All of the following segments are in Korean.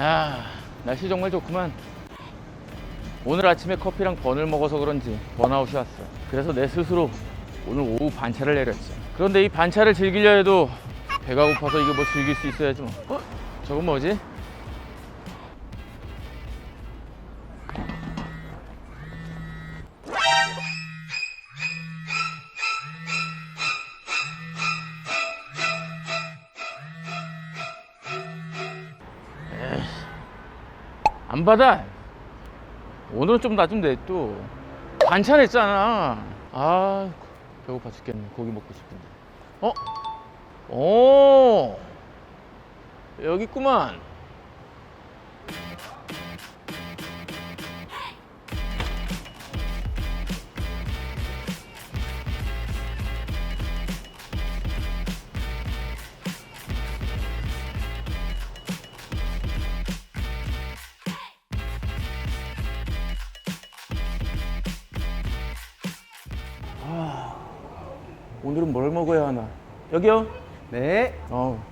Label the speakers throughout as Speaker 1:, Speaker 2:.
Speaker 1: 야, 날씨 정말 좋구만. 오늘 아침에 커피랑 번을 먹어서 그런지 번아웃이 왔어. 그래서 내 스스로 오늘 오후 반차를 내렸지. 그런데 이 반차를 즐기려 해도 배가 고파서 이거 뭐 즐길 수 있어야지 뭐. 어? 저건 뭐지? 안 받아. 오늘은 좀 놔둔데 또 반찬 했잖아. 아 배고파 죽겠네. 고기 먹고 싶은데. 어? 오 여기 있구만. 오늘은 뭘 먹어야 하나? 여기요.
Speaker 2: 네.
Speaker 1: 어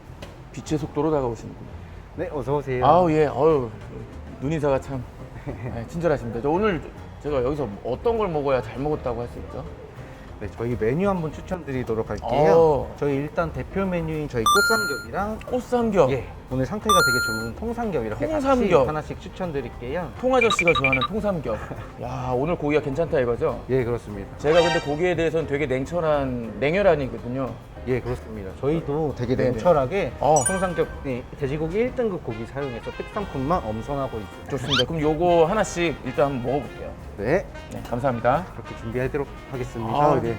Speaker 1: 빛의 속도로 다가오시는군요.
Speaker 2: 네, 어서 오세요.
Speaker 1: 아우 예, 어유 눈 인사가 참 네, 친절하십니다. 저 오늘 제가 여기서 어떤 걸 먹어야 잘 먹었다고 할 수 있죠?
Speaker 2: 네, 저희 메뉴 한번 추천드리도록 할게요.
Speaker 1: 어.
Speaker 2: 저희 일단 대표 메뉴인 저희 꽃삼겹이랑
Speaker 1: 꽃삼겹.
Speaker 2: 예, 오늘 상태가 되게 좋은 통삼겹 이렇게
Speaker 1: 통삼겹.
Speaker 2: 같이 하나씩 추천드릴게요.
Speaker 1: 통아저씨가 좋아하는 통삼겹. 야 오늘 고기가 괜찮다 이거죠?
Speaker 2: 예, 그렇습니다.
Speaker 1: 제가 근데 고기에 대해서는 되게 냉철한 냉혈한이거든요.
Speaker 2: 예, 그렇습니다. 저희도 되게
Speaker 1: 네네.
Speaker 2: 냉철하게
Speaker 1: 어.
Speaker 2: 통삼겹 네, 돼지고기 1등급 고기 사용해서 특상품만 엄선하고 있습니다.
Speaker 1: 좋습니다. 그럼 요거 하나씩 일단 한번 먹어볼게요.
Speaker 2: 네,
Speaker 1: 네, 감사합니다.
Speaker 2: 그렇게 준비하도록 하겠습니다.
Speaker 1: 아,
Speaker 2: 네.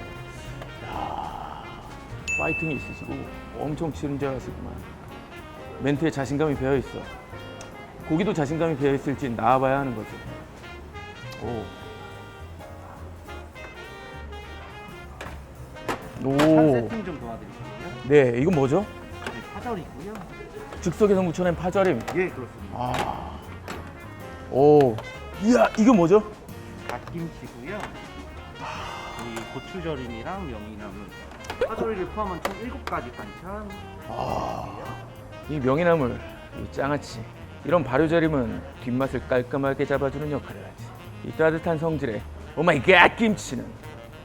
Speaker 1: 파이팅이 있으시고 엄청 친절하시구만. 멘트에 자신감이 배어 있어. 고기도 자신감이 배어 있을지 나와봐야 하는 거지. 오.
Speaker 2: 한
Speaker 1: 오.
Speaker 2: 세팅 좀 도와드릴게요.
Speaker 1: 네, 이건 뭐죠?
Speaker 2: 저희 파절이고요.
Speaker 1: 즉석에서 무쳐낸 파절임.
Speaker 2: 예, 그렇습니다.
Speaker 1: 아. 오. 이야, 이거 뭐죠?
Speaker 2: 갓김치고요. 이 고추절임이랑 명이나물, 파절이를 포함한 총 7가지 반찬.
Speaker 1: 이 명이나물, 이 장아찌 이런 발효절임은 뒷맛을 깔끔하게 잡아주는 역할을 하지. 이 따뜻한 성질의 오마이갓 김치는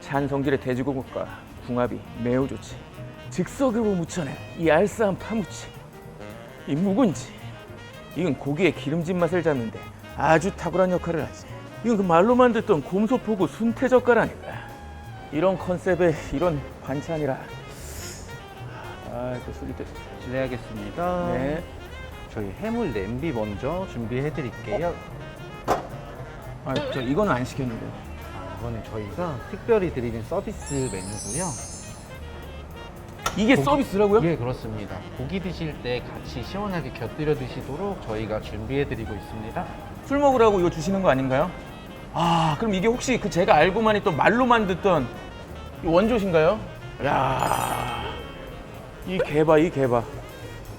Speaker 1: 찬 성질의 돼지고기과 궁합이 매우 좋지. 즉석으로 무쳐낸 이 알싸한 파무치, 이 묵은지 이건 고기의 기름진 맛을 잡는데 아주 탁월한 역할을 하지. 이건 그 말로만 듣던 곰소포구 순태젓갈 아닌가. 이런 컨셉의 이런 반찬이라. 아, 또 술이 또.
Speaker 2: 실례하겠습니다.
Speaker 1: 네.
Speaker 2: 저희 해물 냄비 먼저 준비해 드릴게요.
Speaker 1: 아, 저 이거는 안 시켰는데.
Speaker 2: 아, 이거는 저희가 특별히 드리는 서비스 메뉴고요.
Speaker 1: 이게 서비스라고요?
Speaker 2: 예, 그렇습니다. 고기 드실 때 같이 시원하게 곁들여 드시도록 저희가 준비해 드리고 있습니다.
Speaker 1: 술 먹으라고 이거 주시는 거 아닌가요? 아, 그럼 이게 혹시 그 제가 알고만 있던 말로만 듣던 이 원조신가요? 야, 이 개봐, 이 개봐.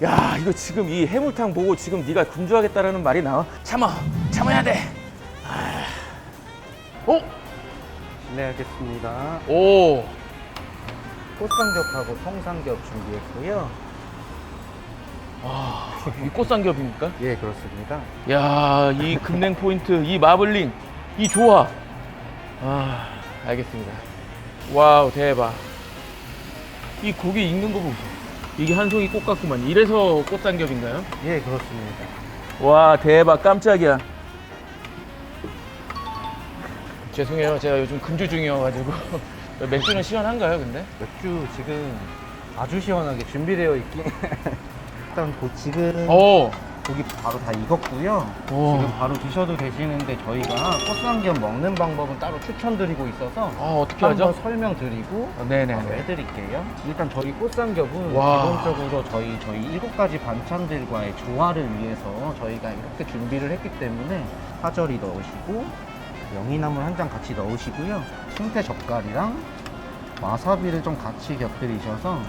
Speaker 1: 야, 이거 지금 이 해물탕 보고 지금 네가 군주하겠다라는 말이 나와? 참아, 참아야 돼. 아. 어?
Speaker 2: 실례하겠습니다.
Speaker 1: 오,
Speaker 2: 꽃삼겹하고 통삼겹 준비했고요.
Speaker 1: 이 꽃삼겹입니까?
Speaker 2: 예, 그렇습니다.
Speaker 1: 야, 이 금냉 포인트, 이 마블링, 이 조화. 아, 알겠습니다. 와우, 대박. 이 고기 익는 거 보소. 이게 한 송이 꽃 같구만. 이래서 꽃삼겹인가요?
Speaker 2: 예, 그렇습니다.
Speaker 1: 와, 대박. 깜짝이야. 죄송해요. 제가 요즘 금주 중이어가지고. 맥주는 시원한가요, 근데?
Speaker 2: 맥주 지금 아주 시원하게 준비되어 있긴. 일단 고 지금
Speaker 1: 오,
Speaker 2: 고기 바로 다 익었고요.
Speaker 1: 오.
Speaker 2: 지금 바로 드셔도 되시는데 저희가 꽃삼겹 먹는 방법은 따로 추천드리고 있어서
Speaker 1: 아, 어떻게
Speaker 2: 한번
Speaker 1: 하죠?
Speaker 2: 설명드리고
Speaker 1: 어,
Speaker 2: 바로
Speaker 1: 네네네.
Speaker 2: 해드릴게요. 일단 저희 꽃삼겹은
Speaker 1: 와.
Speaker 2: 기본적으로 저희 저희 일곱 가지 반찬들과의 조화를 위해서 저희가 이렇게 준비를 했기 때문에 파절이 넣으시고 명이나물 한 장 같이 넣으시고요. 순태 젓갈이랑 와사비를 좀 같이 곁들이셔서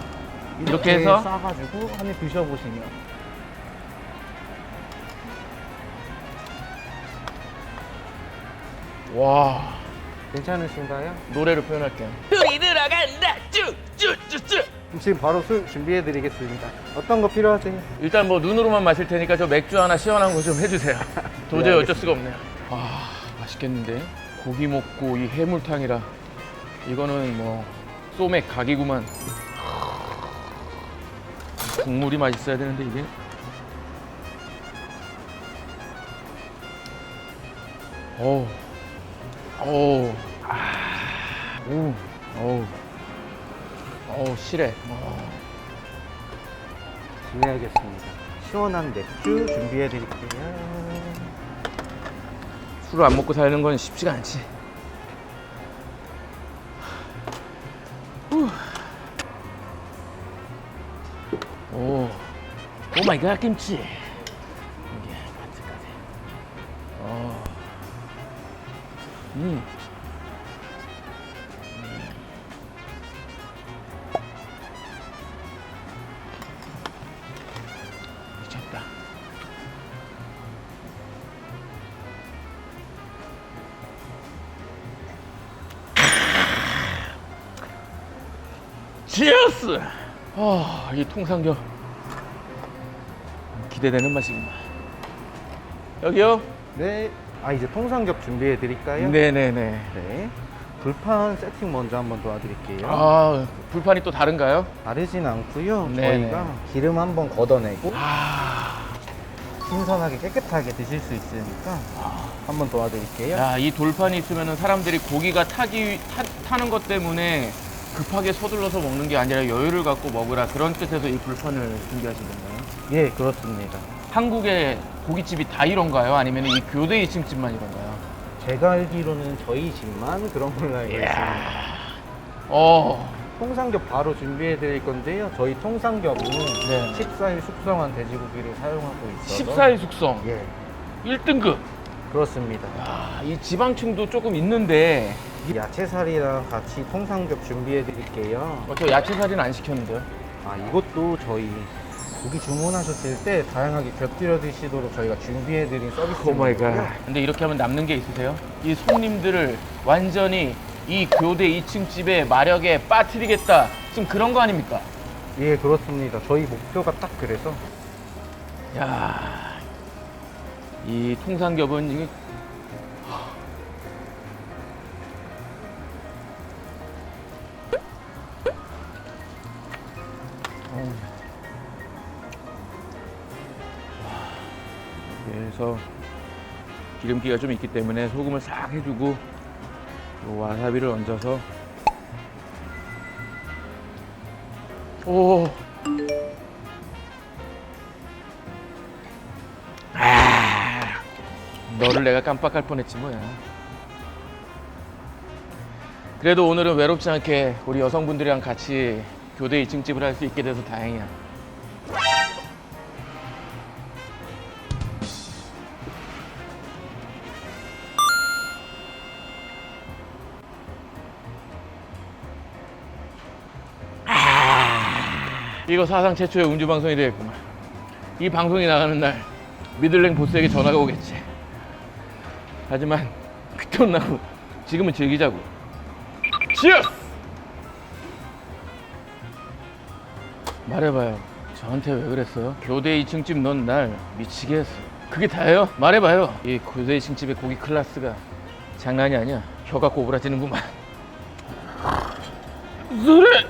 Speaker 1: 이렇게 해서?
Speaker 2: 싸가지고 한 입 드셔보시면
Speaker 1: 와,
Speaker 2: 괜찮으신가요?
Speaker 1: 노래로 표현할게요. 불이 들어간다. 쭉쭉쭉쭉.
Speaker 2: 지금 바로 술 준비해 드리겠습니다. 어떤 거 필요하세요?
Speaker 1: 일단 뭐 눈으로만 마실 테니까 저 맥주 하나 시원한 거 좀 해주세요. 도저히
Speaker 2: 네,
Speaker 1: 어쩔 수가 없네요. 아 맛있겠는데 고기 먹고 이 해물탕이라 이거는 뭐 소맥 각이구만. 국물이 맛있어야 되는데 이게. 어우, 어우, 아, 오, 어우, 어우 실해. 어.
Speaker 2: 진행하겠습니다. 시원한 맥주 준비해 드릴게요.
Speaker 1: 술을 안 먹고 사는 건 쉽지가 않지. 후. 오, 오 마이 갓 김치. 이게 바트까지. 어, 음. 음. 치어스! 아, 이 통삼겹 기대되는 맛이구만. 여기요?
Speaker 2: 네. 아 이제 통삼겹 준비해 드릴까요?
Speaker 1: 네네네.
Speaker 2: 네. 불판 세팅 먼저 한번 도와드릴게요.
Speaker 1: 아, 불판이 또 다른가요?
Speaker 2: 다르진 않고요.
Speaker 1: 네네.
Speaker 2: 저희가 기름 한번 걷어내고
Speaker 1: 아,
Speaker 2: 신선하게 깨끗하게 드실 수 있으니까 한번 도와드릴게요.
Speaker 1: 야, 이 돌판이 있으면 사람들이 고기가 타기 타, 타는 것 때문에 급하게 서둘러서 먹는 게 아니라 여유를 갖고 먹으라 그런 뜻에서 이 불판을 준비하신 건가요?
Speaker 2: 예, 그렇습니다.
Speaker 1: 한국의 고깃집이 다 이런가요? 아니면 이 교대 2층 집만 이런가요?
Speaker 2: 제가 알기로는 저희 집만 그런 걸로 알고 있습니다.
Speaker 1: 어,
Speaker 2: 통삼겹 바로 준비해 드릴 건데요. 저희 통삼겹은
Speaker 1: 네.
Speaker 2: 14일 숙성한 돼지고기를 사용하고 있어서
Speaker 1: 14일 숙성
Speaker 2: 예,
Speaker 1: 1등급.
Speaker 2: 그렇습니다.
Speaker 1: 야, 이 지방층도 조금 있는데
Speaker 2: 야채살이랑 같이 통삼겹 준비해 드릴게요.
Speaker 1: 어, 저 야채살이는 안 시켰는데요.
Speaker 2: 아, 이것도 저희 고기 주문하셨을 때 다양하게 곁들여 드시도록 저희가 준비해 드린 서비스입니다.
Speaker 1: 근데 이렇게 하면 남는 게 있으세요? 이 손님들을 완전히 이 교대 2층 집의 마력에 빠뜨리겠다. 지금 그런 거 아닙니까?
Speaker 2: 예, 그렇습니다. 저희 목표가 딱 그래서
Speaker 1: 야, 이 통삼겹은 이게 기름기가 좀 있기 때문에 소금을 싹 해주고 요 와사비를 얹어서 오 아, 너를 내가 깜빡할 뻔했지 뭐야. 그래도 오늘은 외롭지 않게 우리 여성분들이랑 같이 교대 2층 집을 할 수 있게 돼서 다행이야. 이거 사상 최초의 음주 방송이 되겠구만. 이 방송이 나가는 날 미들랭 보스에게 전화가 오겠지. 하지만 그때 혼나고 지금은 즐기자고. 치어스! 말해봐요. 저한테 왜 그랬어요? 교대 2층 집 넌 날 미치게 했어. 그게 다예요? 말해봐요. 이 교대 2층 집의 고기 클래스가 장난이 아니야. 혀가 꼬부라지는구만. 그래!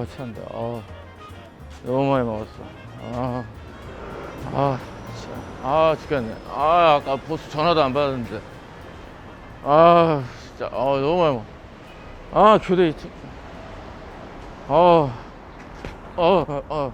Speaker 1: 아, 찬다. 아, 너무 많이 먹었어. 아, 아, 진짜. 아, 죽겠네. 아, 아까 보스 전화도 안 받았는데. 아, 진짜. 아, 너무 많이 먹. 아, 교대 2층. 아, 어, 어, 어.